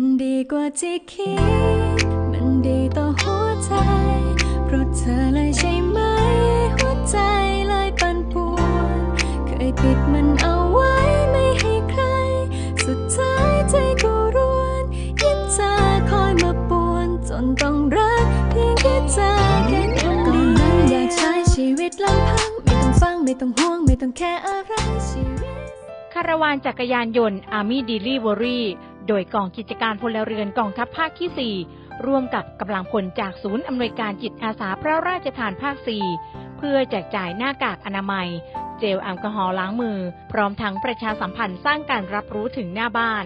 มันดีกว่าที่คิด มันดีต่อหัวใจ เพราะเธอเลยใช่ไหม หัวใจเลยปั่นป่วน เคยปิดมันเอาไว้ไม่ให้ใคร สุดท้ายใจก็รวนยิ่งเธอคอยมาป่วน จนต้องรักเพียงแค่เธอแค่นั้นก็มันอยากใช้ชีวิตลำพัง ไม่ต้องฟังไม่ต้องห่วงไม่ต้องแค่อะไรชีวิตคาราวานจักรยานยนต์ Army Delivery โดยกองกิจการพลเรือนกองทัพภาคที่ 4 ร่วมกับกำลังพลจากศูนย์อำนวยการจิตอาสาพระราชทานภาค 4 เพื่อแจกจ่ายหน้ากากอนามัย เจลแอลกอฮอล์ล้างมือ พร้อมทั้งประชาสัมพันธ์สร้างการรับรู้ถึงหน้าบ้าน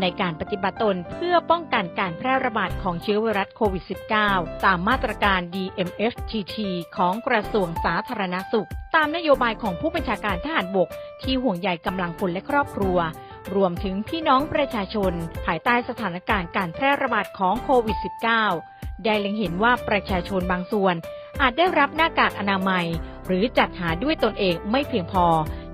ในการปฏิบัติตนเพื่อป้องกันการแพร่ระบาดของเชื้อไวรัสโควิด -19 ตามมาตรการ DMFTT ของกระทรวงสาธารณสุข ตามนโยบายของผู้บัญชาการทหารบก ที่ห่วงใยกำลังพลและครอบครัว รวมถึงพี่น้องประชาชน ภายใต้สถานการณ์การแพร่ระบาดของโควิด -19 ได้เล็งเห็นว่าประชาชนบางส่วน อาจได้รับหน้ากากอนามัย หรือจัดหาด้วยตนเองไม่เพียงพอ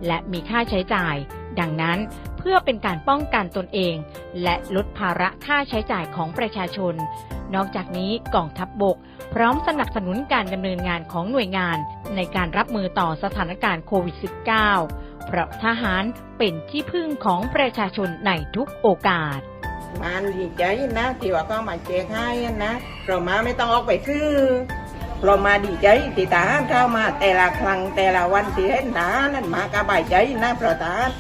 และมีค่าใช้จ่าย ดังนั้นเพื่อเป็นการป้องกันตนเอง และลดภาระค่าใช้จ่ายของประชาชน นอกจากนี้กองทัพบบก พร้อมสนับสนุนการดำเนินงานของหน่วยงาน ในการรับมือต่อสถานการณ์โควิด -19 เพราะทหารเป็นที่พึ่งของประชาชนในทุกโอกาส มันดีใจนะที่ว่าก็มาแจกให้นะเรามาไม่ต้องออกไปซื้อเรามาดีใจที่ทหารเข้ามาแต่ละครั้งแต่ละวันที่เห็นทหารนั้นมากระบายใจนะเพราะทหาร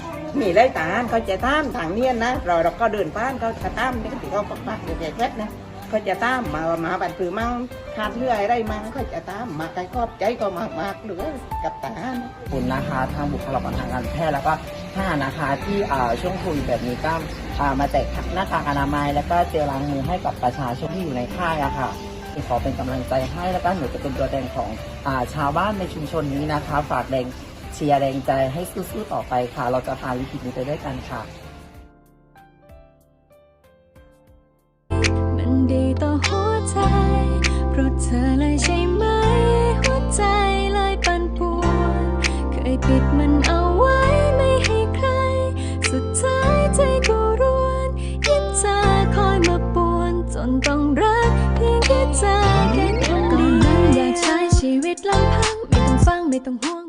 มีไรทหารเขาจะตามทางเนี้ยนะเราเราก็เดินผ่านเขาจะตามนี่ที่เขาปักปักอยู่แค่นะ เขาจะตามมามาบันผือมั่งขาดเรืออะไรมาเขาจะตามมาใครครอบใจก็มากมากหลือกับทหาคุณนะคะทางบุคลากรทางการแพทย์แล้วก็ทหารนะคะที่ช่วงโควิดแบบนี้ก็มาแจกหน้ากากอนามัย แล้วก็เจลล้างมือให้กับประชาชนที่อยู่ในค่ายอะค่ะขอเป็นกำลังใจให้แล้วก็หนูจะเป็นตัวแทนของอชาวบ้านในชุมชนนี้นะคะ ฝากแรงเชียร์แรงใจให้สู้ๆต่อไปค่ะ เราจะผ่านวิกฤตนี้ไปด้วยกันค่ะ ดีต่อหัวใจ เพราะเธอเลยใช่ไหม หัวใจเลยปั่นป่วน เคยปิดมันเอาไว้ไม่ให้ใคร สุดท้ายใจก็รวนยิ่งเธอคอยมาป่วน จนต้องรักเพียงแค่เธอแค่นั้นก็มันอยากใช้ชีวิตลำพัง ไม่ต้องฟังไม่ต้องห่วง